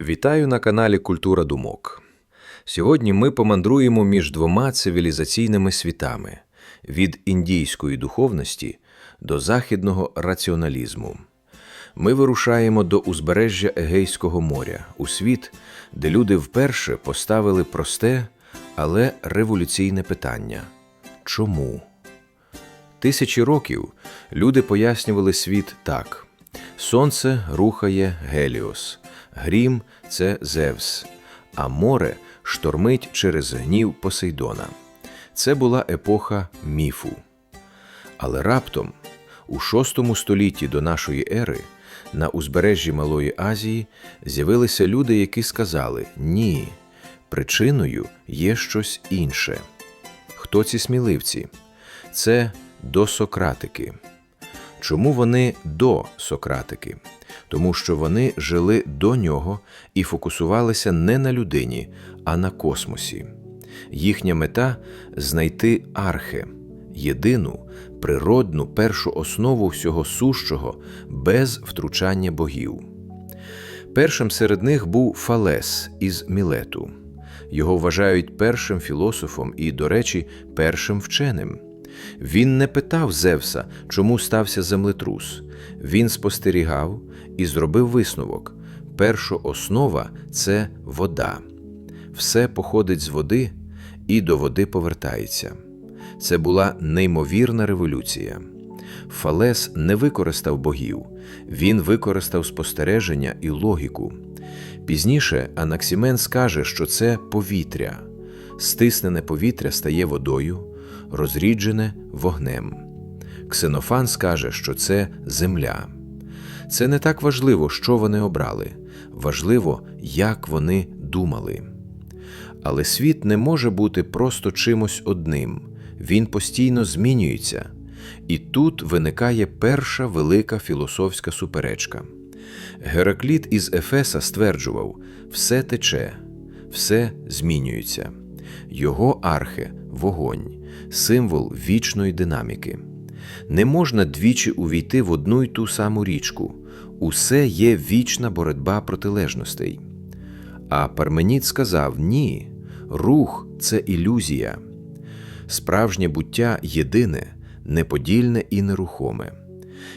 Вітаю на каналі Культура Думок. Сьогодні ми помандруємо між двома цивілізаційними світами від індійської духовності до західного раціоналізму. Ми вирушаємо до узбережжя Егейського моря, у світ, де люди вперше поставили просте, але революційне питання чому? Тисячі років люди пояснювали світ так: сонце рухає Геліос, грім це Зевс, а море штормить через гнів Посейдона. Це була епоха міфу. Але раптом, у VI столітті до нашої ери, на узбережжі Малої Азії з'явилися люди, які сказали: ні, причиною є щось інше. Хто ці сміливці? Це досократики. Чому вони до Сократики? Тому що вони жили до нього і фокусувалися не на людині, а на космосі. Їхня мета знайти архе, єдину, природну першу основу всього сущого без втручання богів. Першим серед них був Фалес із Мілету. Його вважають першим філософом і, до речі, першим вченим. Він не питав Зевса, чому стався землетрус. Він спостерігав і зробив висновок: перша основа це вода. Все походить з води і до води повертається. Це була неймовірна революція. Фалес не використав богів, він використав спостереження і логіку. Пізніше Анаксімен скаже, що це повітря. Стиснене повітря стає водою, розріджене вогнем. Ксенофан скаже, що це земля. Це не так важливо, що вони обрали, важливо, як вони думали. Але світ не може бути просто чимось одним, він постійно змінюється. І тут виникає перша велика філософська суперечка. Геракліт із Ефеса стверджував: все тече, все змінюється. Його архе вогонь, символ вічної динаміки. Не можна двічі увійти в одну й ту саму річку. Усе є вічна боротьба протилежностей. А Парменіт сказав: ні, рух це ілюзія. Справжнє буття єдине, неподільне і нерухоме.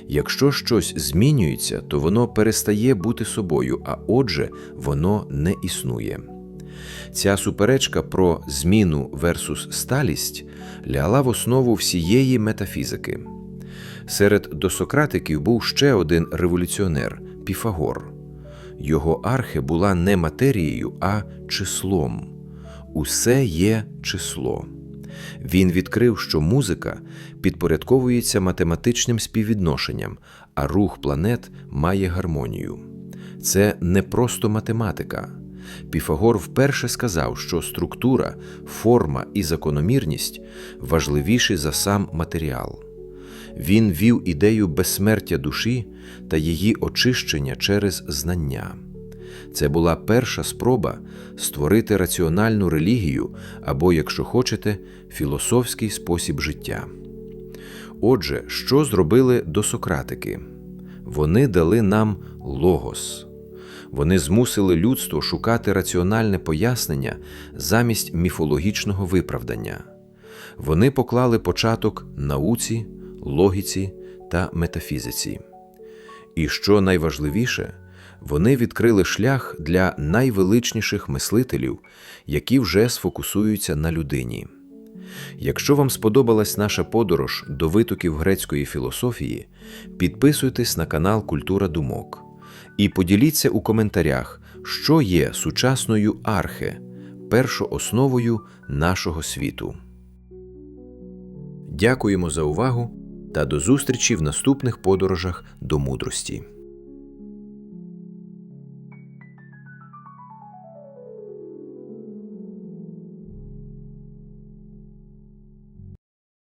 Якщо щось змінюється, то воно перестає бути собою, а отже, воно не існує. Ця суперечка про зміну версус сталість лягла в основу всієї метафізики. Серед досократиків був ще один революціонер Піфагор. Його архе була не матерією, а числом. Усе є число. Він відкрив, що музика підпорядковується математичним співвідношенням, а рух планет має гармонію. Це не просто математика. Піфагор вперше сказав, що структура, форма і закономірність важливіші за сам матеріал. Він вів ідею безсмертя душі та її очищення через знання. Це була перша спроба створити раціональну релігію або, якщо хочете, філософський спосіб життя. Отже, що зробили досократики? Вони дали нам логос. Вони змусили людство шукати раціональне пояснення замість міфологічного виправдання. Вони поклали початок науці, логіці та метафізиці. І що найважливіше, вони відкрили шлях для найвеличніших мислителів, які вже сфокусуються на людині. Якщо вам сподобалась наша подорож до витоків грецької філософії, підписуйтесь на канал Культура Думок і поділіться у коментарях, що є сучасною архе, першоосновою нашого світу. Дякуємо за увагу та до зустрічі в наступних подорожах до мудрості.